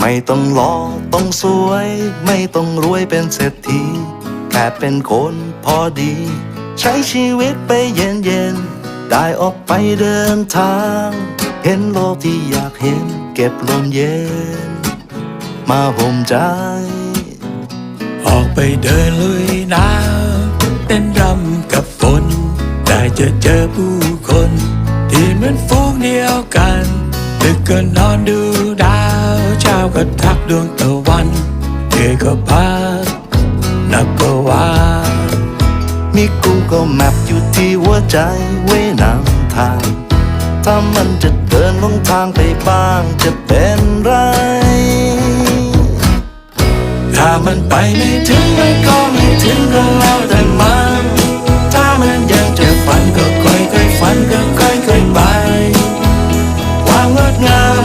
ไม่ต้องหล่อต้องสวย ไม่ต้องรวยเป็นเศรษฐีแค่เป็นคนพอดี ใช้ชีวิตไปเย็นเย็นได้ออกไปเดินทาง เห็นโลกที่อยากเห็น เก็บลมเย็น มาห่มใจ ออกไปเดินลุยน้ำเต้นรำกับฝน ได้เจอเจอผู้คน ที่เหมือนฟูงเดียวกันดึกก็นอนดู ประทักดวงตะวันเทก็พักนักกว่า มีกูก็แมปอยู่ที่หัวใจไว้นำทาง ถ้ามันจะเดินลงทางไปบ้างจะเป็นไร ถ้ามันไปไม่ถึงมันก็ไม่ถึงก็แล้วแต่มันถ้ามันยังจะฝันก็ค่อยๆฝันก็ค่อยๆไปวางงดงาม